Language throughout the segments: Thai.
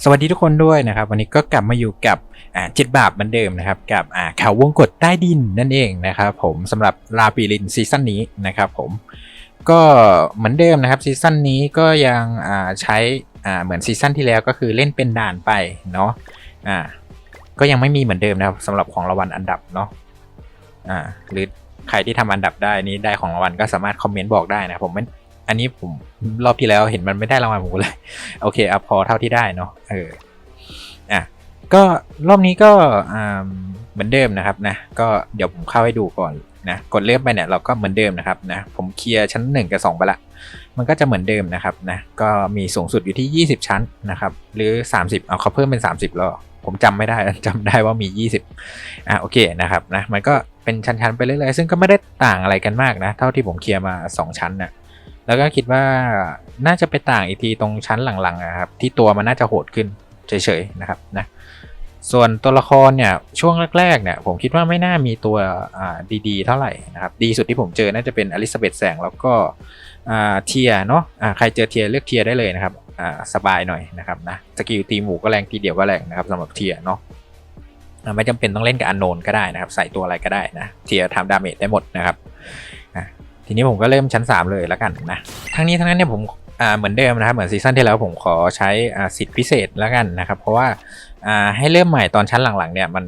สวัสดีทุกคนด้วยนะครับ วันนี้ก็กลับมาอยู่กับเจ็ดบาปเหมือนเดิมนะครับ กับข่าววงกฏใต้ดินนั่นเองนะครับผมสำหรับลาปีลินซีซั่นนี้นะครับผมก็เหมือนเดิมนะครับซีซั่นนี้ก็ยังใช้เหมือนซีซั่นที่แล้วก็คือเล่นเป็นด่านไปเนาะอ่าก็ยังไม่มีเหมือนเดิมนะครับสำหรับของรางวัลอันดับเนาะอ่าหรือใครที่ทำอันดับได้นี้ได้ของรางวัลก็สามารถคอมเมนต์บอกได้นะครับผมไม่ อันนี้ผมรอบที่แล้วเห็นมันไม่ได้รางวัลผมเลย โอเคเอาพอเท่าที่ได้เนาะเอออะก็รอบนี้ก็เหมือนเดิมนะครับนะ ก็เดี๋ยวผมเข้าให้ดูก่อนนะกดเลื่อนไปเนี่ยเราก็เหมือนเดิมนะครับนะผมเคลียร์ชั้น 1 กับ 2 ไปละ มันก็จะเหมือนเดิมนะครับนะก็มีสูงสุดอยู่ที่ 20 ชั้นนะครับหรือ 30เอาเขาเพิ่มเป็น 30แล้วผมจำไม่ได้จำได้ว่ามี 20อะโอเคนะครับนะมันก็เป็นชั้นๆไปเรื่อยๆซึ่งก็ไม่ได้ต่างอะไรกันมากนะ เท่าที่ผมเคลียร์มา 2 ชั้นนะ แล้วก็คิดว่าน่าจะไปต่างอีกทีตรงชั้นหลังๆนะครับที่ตัวมันน่าจะโหดขึ้นเฉยๆนะครับนะส่วนตัวละครเนี่ยช่วงแรกๆเนี่ยผมคิดว่าไม่น่ามีตัวดีๆ เท่าไหร่นะครับดีสุดที่ผมเจอน่าจะเป็นอลิซาเบธแสงแล้วก็เทียเนาะใครเจอเทียเลือกเทียได้เลยนะครับสบายหน่อยนะครับนะสกิลตีหมูก็แรงทีเดียวก็แรงนะครับสำหรับเทียเนาะไม่จำเป็นต้องเล่นกับอันโนนก็ได้นะครับ ใส่ตัวอะไรก็ได้นะเทียทำดาเมจได้หมดนะครับ ทีนี้ผมก็เริ่มชั้น 3 เลยแล้วกันนะทั้งนี้ทั้งนั้นเนี่ยผมเหมือนเดิมนะครับเหมือนซีซั่นที่แล้วผมขอใช้สิทธิพิเศษแล้วกันนะครับ เพราะว่าให้เริ่มใหม่ตอนชั้นหลังๆเนี่ยมัน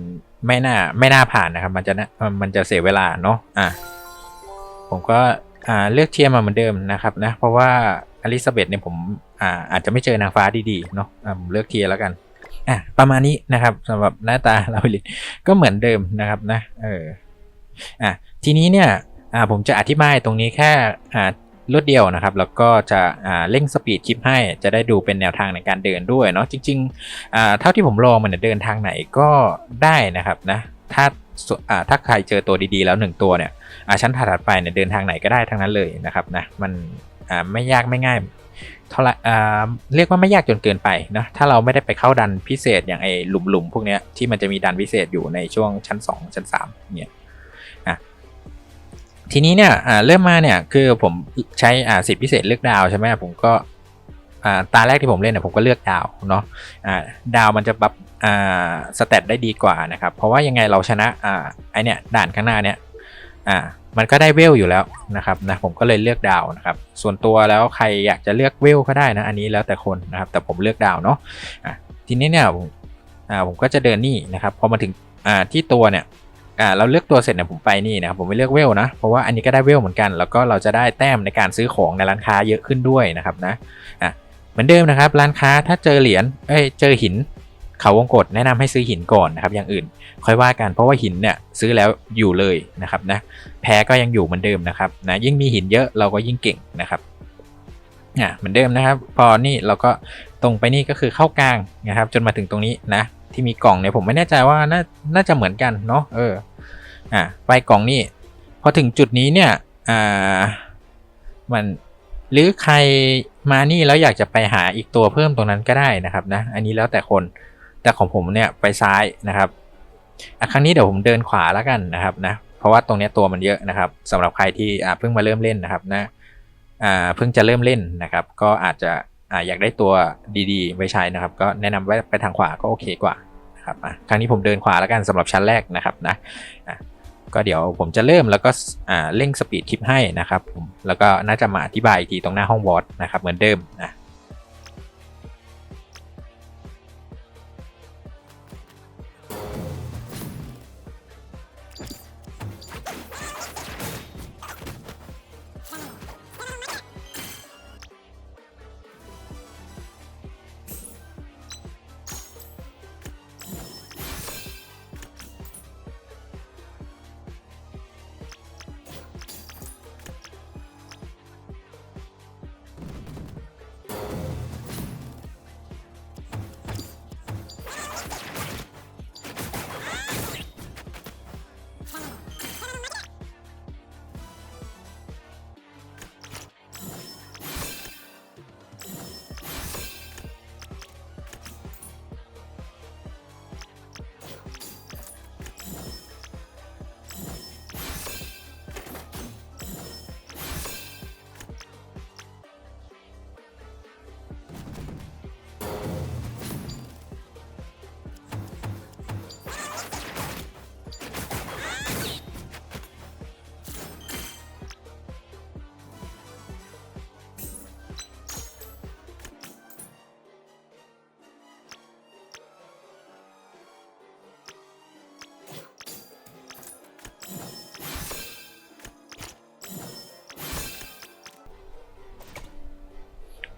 ไม่น่าไม่น่าผ่านนะครับ มันจะมันจะเสียเวลาเนาะอ่าผมก็เลือกเทียร์มาเหมือนเดิมนะครับนะเพราะว่าอลิซาเบธเนี่ยผมอาอาจจะไม่เจอนางฟ้าดีๆเนาะผมเลือกเทียร์แล้วกันอะประมาณนี้นะครับสำหรับหน้าตาลาวิลินก็เหมือนเดิมนะครับนะเอออะทีนี้เนี่ย อ่าผมจะอธิบายตรงนี้แค่อ่ารวดเดียวนะครับ แล้วก็จะอ่าเร่งสปีดคลิปให้จะได้ดูเป็นแนวทางในการเดินด้วยเนาะจริงๆอ่าเท่าที่ผมลองมันเดินทางไหนก็ได้นะครับนะถ้าอ่าถ้าใครเจอตัวดีๆแล้วหนึ่งตัวเนี่ยอ่าชั้นถัดไปเนี่ยเดินทางไหนก็ได้ทั้งนั้นเลยนะครับนะมันอ่าไม่ยากไม่ง่ายเท่าไรอ่าเรียกว่าไม่ยากจนเกินไปนะถ้าเราไม่ได้ไปเข้าดันพิเศษอย่างไอ้หลุมๆพวกเนี้ยที่มันจะมีดันพิเศษอยู่ในช่วงชั้น 2 ชั้น3เนี่ย ทีนี้เนี่ยเริ่มมาเนี่ยคือผมใช้อ่าสิทธิพิเศษเลือกดาวใช่ไหมผมก็ตาแรกที่ผมเล่นเนี่ยผมก็เลือกดาวเนาะดาวมันจะปรับสเตตได้ดีกว่านะครับ เพราะว่ายังไงเราชนะอไอเนี่ยด่านข้างหน้าเนี่ยมันก็ได้เวลอยู่แล้วนะครับนะผมก็เลยเลือกดาวนะครับ ส่วนตัวแล้วใครอยากจะเลือกเวลก็ได้นะอันนี้แล้วแต่คนนะครับ แต่ผมเลือกดาวเนาะะทีนี้เนี่ยผมผมก็จะเดินนี่นะครับพอมาถึงที่ตัวเนี่ย อ่าเราเลือกตัวเสร็จเนี่ยผมไปนี่นะครับผมไม่เลือกเวลนะเพราะว่าอันนี้ก็ได้เวลเหมือนกัน แล้วก็เราจะได้แต้มในการซื้อของในร้านค้าเยอะขึ้นด้วยนะครับนะอะเหมือนเดิมนะครับ ร้านค้าถ้าเจอเหรียญเอ้ยเจอหิน เขาวงกฏแนะนำให้ซื้อหินก่อนนะครับ อย่างอื่น ค่อยว่ากันเพราะว่าหินเนี่ยซื้อแล้วอยู่เลยนะครับนะแพ้ก็ยังอยู่เหมือนเดิมนะครับนะยิ่งมีหินเยอะเราก็ยิ่งเก่งนะครับอะเหมือนเดิมนะครับ พอนี่เราก็ตรงไปนี่ก็คือเข้ากลางนะครับ จนมาถึงตรงนี้นะ ที่มีกล่องเนี่ยผมไม่แน่ใจว่าน่าน่าจะเหมือนกันเนาะเอออะไปกล่องนี่พอถึงจุดนี้เนี่ยอ่ามันหรือใครมานี่แล้วอยากจะไปหาอีกตัวเพิ่มตรงนั้นก็ได้นะครับนะอันนี้แล้วแต่คนแต่ของผมเนี่ยไปซ้ายนะครับอะครั้งนี้เดี๋ยวผมเดินขวาแล้วกันนะครับนะเพราะว่าตรงนี้ตัวมันเยอะนะครับสำหรับใครที่อ่าเพิ่งมาเริ่มเล่นนะครับนะอ่าเพิ่งจะเริ่มเล่นนะครับ ก็อาจจะ อ่าอยากได้ตัวดีๆไว้ใช้นะครับ ก็แนะนำว่าไปทางขวาก็โอเคกว่านะครับอะครั้งนี้ผมเดินขวาแล้วกันสำหรับชั้นแรกนะครับนะก็เดี๋ยวผมจะเริ่มแล้วก็อ่าเร่งสปีดคลิปให้นะครับผมแล้วก็น่าจะมาอธิบายอีกทีตรงหน้าห้องวอตนะครับเหมือนเดิมนะ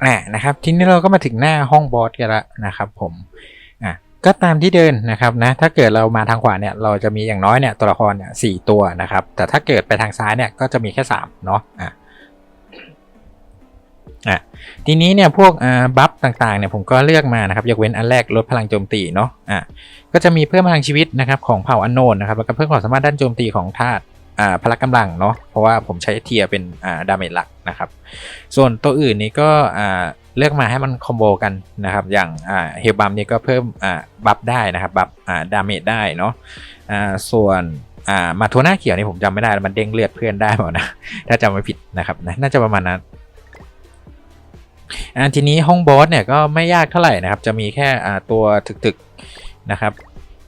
อ่านะครับทีนี้เราก็มาถึงหน้าห้องบอสกันละนะครับผมอะก็ตามที่เดินนะครับนะถ้าเกิดเรามาทางขวาเนี่ยเราจะมีอย่างน้อยเนี่ยตัวละครเนี่ยสี่ตัวนะครับ แต่ถ้าเกิดไปทางซ้ายเนี่ยก็จะมีแค่สามเนาะอะอะทีนี้เนี่ยพวกบัฟต่างๆเนี่ยผมก็เลือกมานะครับยกเว้นอันแรกลดพลังโจมตีเนาะอะก็จะมีเพิ่มพลังชีวิตนะครับของเผ่าอันโนนนะครับแล้วก็เพิ่มความสามารถด้านโจมตีของธาตุ อ่าพละกำลังเนาะเพราะว่าผมใช้เทียเป็นอ่าดาเมจหลักนะครับ ส่วนตัวอื่นนี้ก็อ่าเลือกมาให้มันคอมโบกันนะครับ อย่างอ่าเฮลบัมนี่ก็เพิ่มอ่าบัฟได้นะครับบัฟอ่าดาเมจได้เนาะอ่าส่วนอ่ามาโทน่าเขียวนี่ผมจำไม่ได้แล้วมันเด้งเลือดเพื่อนได้เปล่านะถ้าจำไม่ผิดนะครับนะน่าจะประมาณนั้นอ่าทีนี้ห้องบอสเนี่ยก็ไม่ยากเท่าไหร่นะครับ จะมีแค่อ่าตัวถึกๆนะครับ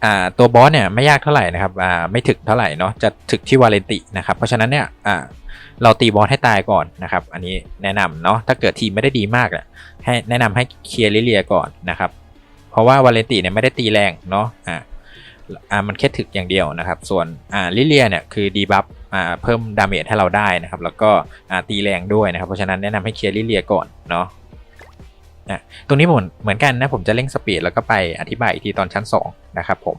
อ่าตัวบอสเนี่ยไม่ยากเท่าไหร่นะครับอ่าไม่ถึกเท่าไหร่เนาะจะถึกที่วาเลนตินะครับเพราะฉะนั้นเนี่ยอ่าเราตีบอสให้ตายก่อนนะครับ อันนี้แนะนำเนาะถ้าเกิดทีมไม่ได้ดีมากอะให้แนะนำให้เคลียร์ลิเลียก่อนนะครับเพราะว่าวาเลนติเนี่ยไม่ได้ตีแรงเนาะอ่าอ่ามันแค่ถึกอย่างเดียวนะครับ ส่วนอ่าลิเลียเนี่ยคือดีบัฟอ่าเพิ่มดาเมจให้เราได้นะครับ แล้วก็อ่าตีแรงด้วยนะครับ เพราะฉะนั้นแนะนำให้เคลียร์ลิเลียก่อนเนาะ นะตรงนี้ผมเหมือนกันนะผมจะเร่งสปีดแล้วก็ไปอธิบายอีกทีตอนชั้น2นะครับผม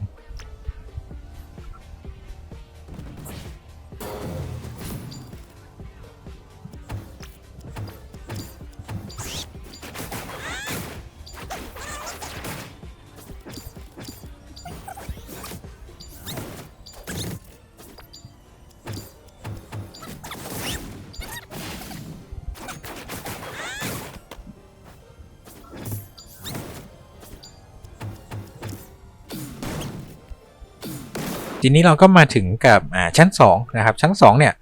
นี้เราก็มาถึงกับชั้น2นะครับชั้น2เนี่ย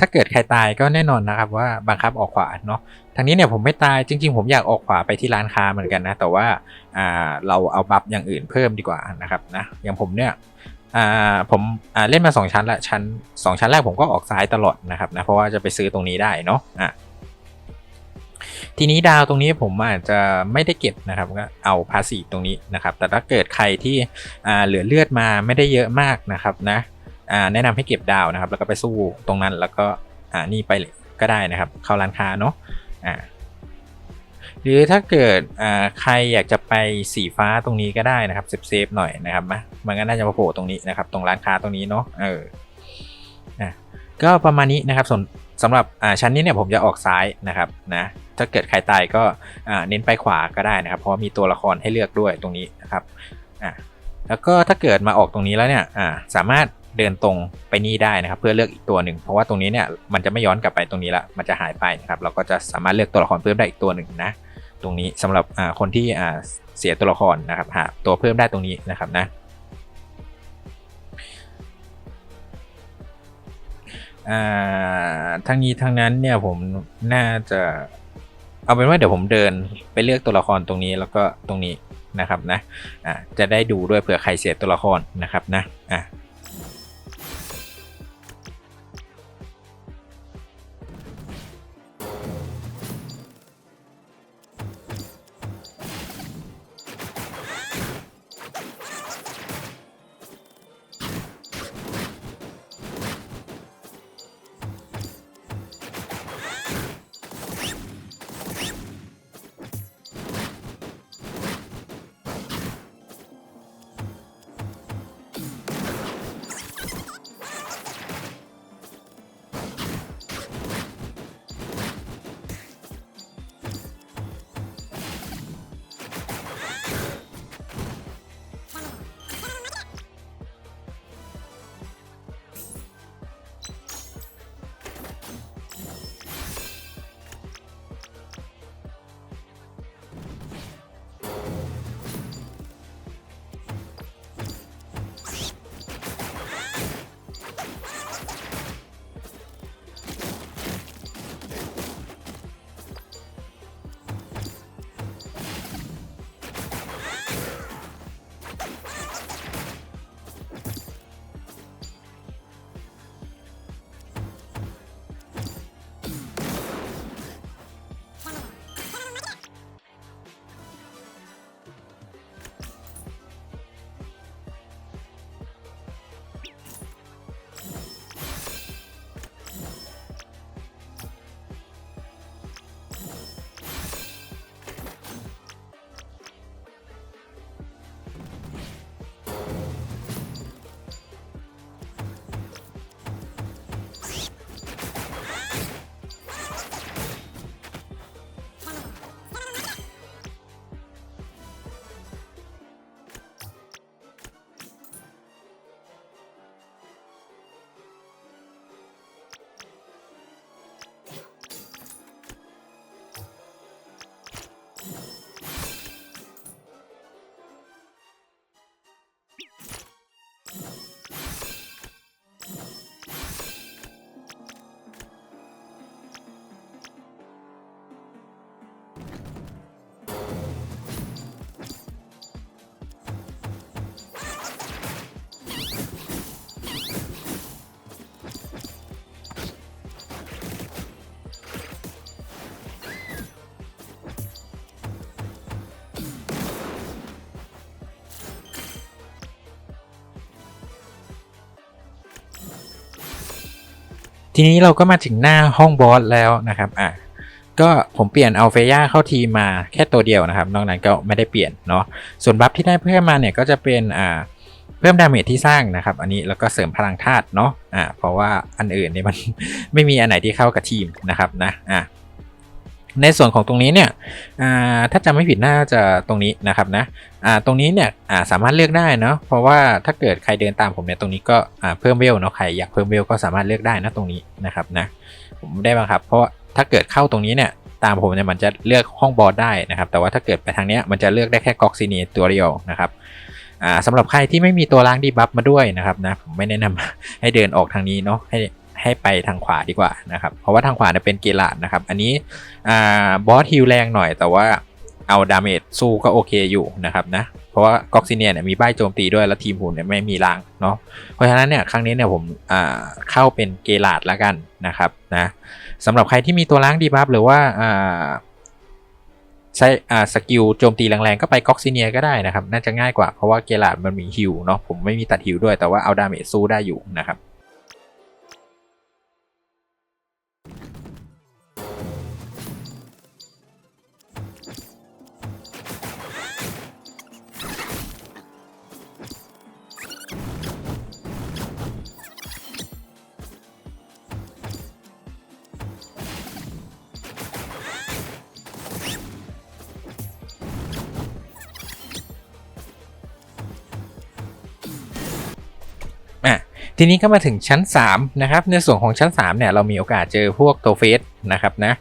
ถ้าเกิดใครตายก็แน่นอนนะครับว่าบังคับออกขวาเนาะทางนี้เนี่ยผมไม่ตายจริง ๆ ผมอยากออกขวาไปที่ร้านค้าเหมือนกันนะแต่ว่าเราเอาบัฟอย่างอื่นเพิ่มดีกว่านะครับนะอย่างผมเนี่ยผมเล่นมา 2 ชั้นละชั้น 2 ชั้นแรกผมก็ออกซ้ายตลอดนะครับนะเพราะว่าจะไปซื้อตรงนี้ได้เนาะ ทีนี้ดาวตรงนี้ผมอาจจะไม่ได้เก็บนะครับก็เอาพาสีตรงนี้นะครับ แต่ถ้าเกิดใครที่เหลือเลือดมาไม่ได้เยอะมากนะครับนะแนะนำให้เก็บดาวนะครับ แล้วก็ไปสู้ตรงนั้นแล้วก็นี่ไปเลยก็ได้นะครับ เข้าร้านค้าเนาะหรือถ้าเกิดใครอยากจะไปสีฟ้าตรงนี้ก็ได้นะครับเซฟๆหน่อยนะครับมะมันก็น่าจะมาโผล่ตรงนี้นะครับ ตรงร้านค้าตรงนี้เนาะเออก็ประมาณนี้นะครับส่วน สำหรับอ่าชั้นนี้เนี่ยผมจะออกซ้ายนะครับนะถ้าเกิดใครตายก็อ่าเน้นไปขวาก็ได้นะครับ เพราะว่ามีตัวละครให้เลือกด้วยตรงนี้นะครับอะแล้วก็ถ้าเกิดมาออกตรงนี้แล้วเนี่ยอ่าสามารถเดินตรงไปนี่ได้นะครับ เพื่อเลือกอีกตัวหนึ่งเพราะว่าตรงนี้เนี่ยมันจะไม่ย้อนกลับไปตรงนี้ละมันจะหายไปนะครับเราก็จะสามารถเลือกตัวละครเพิ่มได้อีกตัวหนึ่งนะตรงนี้สำหรับคนที่เสียตัวละครนะครับหาตัวเพิ่มได้ตรงนี้นะครับนะ ทั้งนี้ทั้งนั้นเนี่ยผมน่าจะเอาเป็นว่าเดี๋ยวผมเดินไปเลือกตัวละครตรงนี้แล้วก็ตรงนี้นะครับนะะจะได้ดูด้วยเผื่อใครเสียตัวละครนะครับนะอะ ทีนี้เราก็มาถึงหน้าห้องบอสแล้วนะครับอะก็ผมเปลี่ยนเอาเฟย่าเข้าทีมมาแค่ตัวเดียวนะครับ นอกนั้นก็ไม่ได้เปลี่ยนเนาะส่วนบัฟที่ได้เพิ่มมาเนี่ยก็จะเป็นอ่าเพิ่มดาเมจที่สร้างนะครับ อันนี้แล้วก็เสริมพลังธาตุเนาะอ่าเพราะว่าอันอื่นเนี่ยมัน ไม่มีอันไหนที่เข้ากับทีมนะครับนะอะในส่วนของตรงนี้เนี่ยอ่าถ้าจำไม่ผิดน่าจะตรงนี้นะครับนะ อ่าตรงนี้เนี่ยอ่าสามารถเลือกได้เนาะเพราะว่าถ้าเกิดใครเดินตามผมเนี่ยตรงนี้ก็อ่าเพิ่มเวลเนาะใครอยากเพิ่มเวลก็สามารถเลือกได้นะตรงนี้นะครับนะผมไม่ได้บังคับ เพราะว่าถ้าเกิดเข้าตรงนี้เนี่ยตามผมเนี่ยมันจะเลือกห้องบอสได้นะครับ แต่ว่าถ้าเกิดไปทางเนี้ยมันจะเลือกได้แค่กอกซิเนียตัวเดียวนะครับอ่าสำหรับใครที่ไม่มีตัวล้างดีบัฟมาด้วยนะครับนะผมไม่แนะนำให้เดินออกทางนี้เนาะให้ให้ไปทางขวาดีกว่านะครับเพราะว่าทางขวาเนี่ยเป็นเกลาดนะครับ อันนี้อ่าบอสฮิลแรงหน่อยแต่ว่า เอาดาเมจสู้ก็โอเคอยู่นะครับนะเพราะว่ากอกซิเนียเนี่ยมีใบโจมตีด้วย แล้วทีมผมเนี่ยไม่มีล้างเนาะเพราะฉะนั้นเนี่ยครั้งนี้เนี่ยผมเข้าเป็นเกลาดแล้วกันนะครับนะสำหรับใครที่มีตัวล้างดีบัฟหรือว่าใช้สกิลโจมตีแรงๆ ก็ไปก็อกซิเนียก็ได้นะครับ น่าจะง่ายกว่าเพราะว่าเกลาดมันมีฮิลเนาะผมไม่มีตัดฮิลด้วยแต่ว่าเอาดาเมจสู้ได้อยู่นะครับ ทีนี้ก็มาถึงชั้น3นะครับในส่วนของชั้น3เนี่ยเรามีโอกาสเจอพวกตัวเฟสนะครับนะ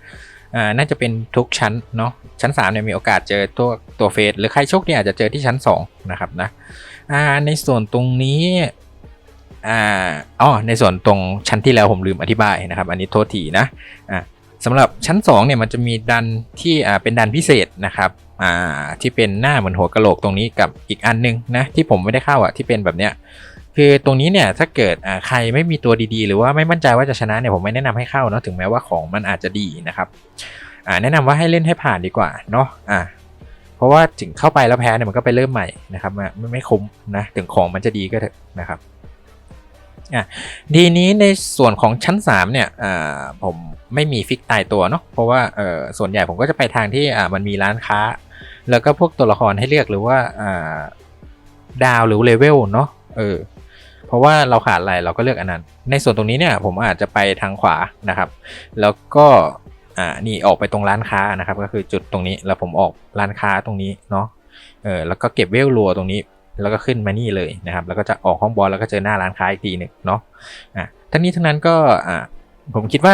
น่าจะเป็นทุกชั้นเนาะชั้น3เนี่ยมีโอกาสเจอตัวตัวเฟสหรือใครโชคดีอาจจะเจอที่ชั้น2นะครับนะในส่วนตรงนี้อ๋อในส่วนตรงชั้นที่แล้วผมลืมอธิบายนะครับ อันนี้โทษทีนะสำหรับชั้น2เนี่ยมันจะมีดันที่เป็นดันพิเศษนะครับที่เป็นหน้าเหมือนหัวกะโหลกตรงนี้กับอีกอันนึงนะที่ผมไม่ได้เข้าอะที่เป็นแบบเนี้ย คือตรงนี้เนี่ยถ้าเกิดใครไม่มีตัวดีๆ หรือว่าไม่มั่นใจว่าจะชนะเนี่ยผมไม่แนะนำให้เข้าเนาะถึงแม้ว่าของมันอาจจะดีนะครับแนะนำว่าให้เล่นให้ผ่านดีกว่าเนาะอ่าเพราะว่าถึงเข้าไปแล้วแพ้เนี่ยมันก็ไปเริ่มใหม่นะครับไม่ไม่คุ้มนะถึงของมันจะดีก็เถอะนะครับอะทีนี้ในส่วนของชั้น3เนี่ยผมไม่มีฟิกตายตัวเนาะเพราะว่าส่วนใหญ่ผมก็จะไปทางที่มันมีร้านค้า แล้วก็พวกตัวละครให้เลือกหรือว่าอ่าดาวหรือเลเวลเนาะเออ เพราะว่าเราขาดอะไรเราก็เลือกอันนั้น ในส่วนตรงนี้เนี่ยผมอาจจะไปทางขวานะครับ แล้วก็อ่านี่ออกไปตรงร้านค้านะครับ ก็คือจุดตรงนี้แล้วผมออกร้านค้าตรงนี้เนาะเออแล้วก็เก็บเวลรัวตรงนี้ แล้วก็ขึ้นมานี่เลยนะครับ แล้วก็จะออกห้องบอลแล้วก็เจอหน้าร้านค้าอีกทีหนึ่งเนาะอะทั้งนี้ทั้งนั้นก็อ่า ผมคิดว่า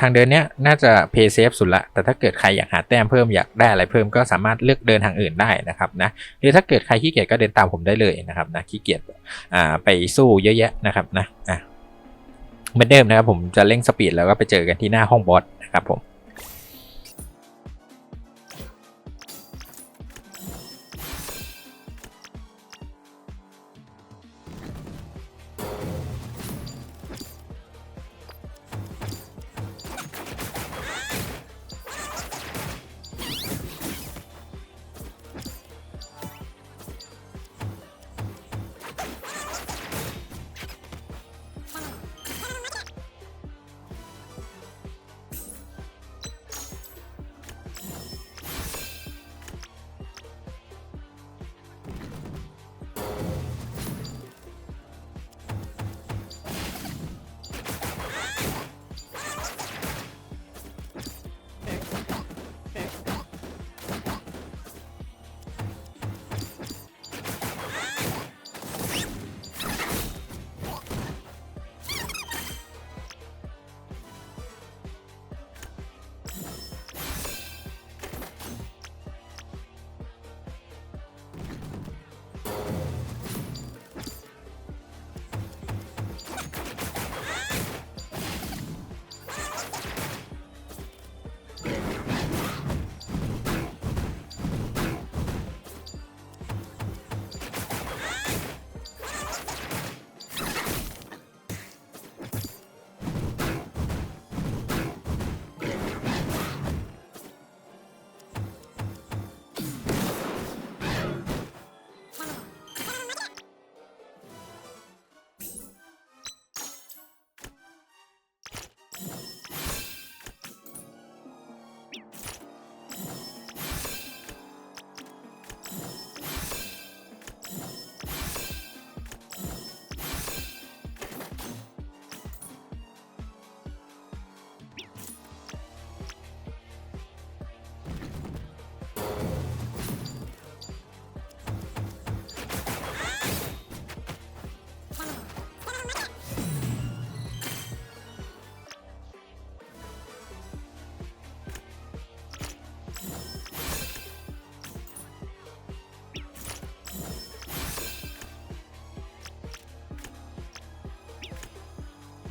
ทางเดินเนี้ยน่าจะเพย์เซฟสุดละ แต่ถ้าเกิดใครอยากหาแต้มเพิ่มอยากได้อะไรเพิ่มก็สามารถเลือกเดินทางอื่นได้นะครับนะหรือถ้าเกิดใครขี้เกียจก็เดินตามผมได้เลยนะครับนะขี้เกียจไปสู้เยอะแยะนะครับนะเหมือนเดิมนะครับผมจะเร่งสปีดแล้วก็ไปเจอกันที่หน้าห้องบอสนะครับผม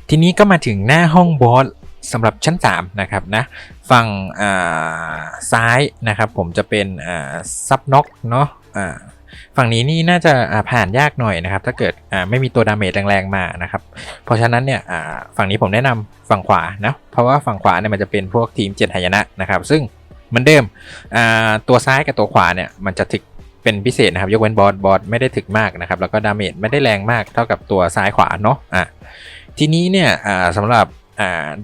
ทีนี้ก็มาถึงหน้าห้องบอสสำหรับชั้น 3 นะครับนะฝั่งซ้ายนะครับผมจะเป็นซับน็อกเนาะฝั่งนี้นี่น่าจะผ่านยากหน่อยนะครับ ถ้าเกิดไม่มีตัวดาเมจแรงๆมานะครับ เพราะฉะนั้นเนี่ยฝั่งนี้ผมแนะนำฝั่งขวานะเพราะว่าฝั่งขวาเนี่ยมันจะเป็นพวกทีมเจ็ดหายนะนะครับ ซึ่งเหมือนเดิมตัวซ้ายกับตัวขวาเนี่ยมันจะถึกเป็นพิเศษนะครับ ยกเว้นบอสบอสไม่ได้ถึกมากนะครับ แล้วก็ดาเมจไม่ได้แรงมากเท่ากับตัวซ้ายขวาเนาะอะ ทีนี้เนี่ยสำหรับ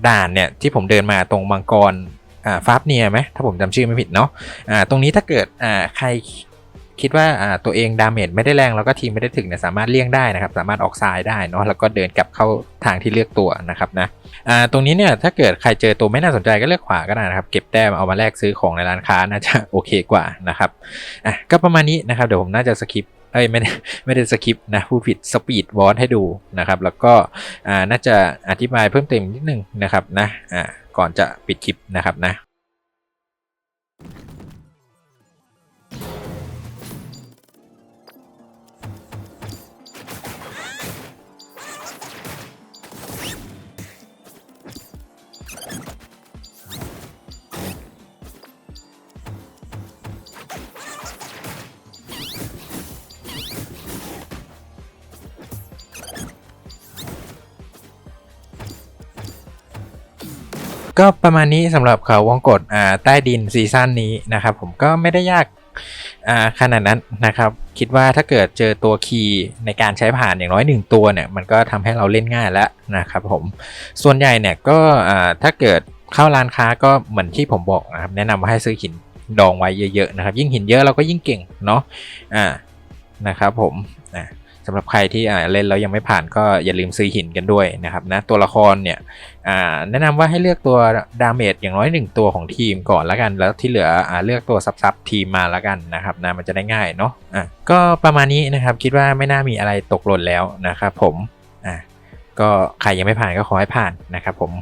ด่านเนี่ยที่ผมเดินมาตรงมังกรฟาบเนียไหมถ้าผมจำชื่อไม่ผิดเนาะตรงนี้ถ้าเกิดใครคิดว่าตัวเองดาเมจไม่ได้แรงแล้วก็ทีมไม่ได้ถึงเนี่ยสามารถเลี่ยงได้นะครับ สามารถออกซ้ายได้เนาะแล้วก็เดินกลับเข้าทางที่เลือกตัวนะครับนะตรงนี้เนี่ยถ้าเกิดใครเจอตัวไม่น่าสนใจก็เลือกขวาก็ได้นะครับ เก็บแต้มเอามาแลกซื้อของในร้านค้าน่าจะโอเคกว่านะครับอะก็ประมาณนี้นะครับเดี๋ยวผมน่าจะสคิป เอ้ยไม่ได้ไม่ได้สคริปต์นะพูดผิดสปีดวอนให้ดูนะครับ แล้วก็อ่าน่าจะอธิบายเพิ่มเติมนิดนึงนะครับนะอ่าก่อนจะปิดคลิปนะครับนะ ก็ประมาณนี้สำหรับเขาวงกฏใต้ดินซีซั่นนี้นะครับผมก็ไม่ได้ยากาขนาดนั้นนะครับ คิดว่าถ้าเกิดเจอตัวคีย์ในการใช้ผ่านอย่างน้อยหนึ่งตัวเนี่ยมันก็ทำให้เราเล่นง่ายแล้วนะครับผมส่วนใหญ่เนี่ยก็ถ้าเกิดเข้าร้านค้าก็เหมือนที่ผมบอกนะครับแนะนำว่าให้ซื้อหินดองไว้เยอะๆนะครับ ยิ่งหินเยอะเราก็ยิ่งเก่งเนาะอ่านะครับผมอ่า สำหรับใครที่เล่นแล้วยังไม่ผ่านก็อย่าลืมซื้อหินกันด้วยนะครับนะตัวละครเนี่ยแนะนำว่าให้เลือกตัวดาเมจอย่างน้อยหนึ่งตัวของทีมก่อนแล้วกัน แล้วที่เหลืออเลือกตัวซับซับทีมมาแล้วกันนะครับนะมันจะได้ง่ายเนาะะก็ประมาณนี้นะครับคิดว่าไม่น่ามีอะไรตกหล่นแล้วนะครับผมอะก็ใครยังไม่ผ่านก็ขอให้ผ่านนะครับผม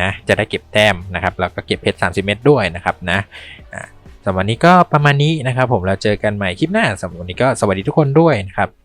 นะจะได้เก็บแต้มนะครับแล้วก็เก็บเพชร30 เม็ดด้วยนะครับนะสำหรับวันนี้ก็ประมาณนี้นะครับผมเราเจอกันใหม่คลิปหน้าสำหรับวันนี้ก็สวัสดีทุกคนด้วยนะครับ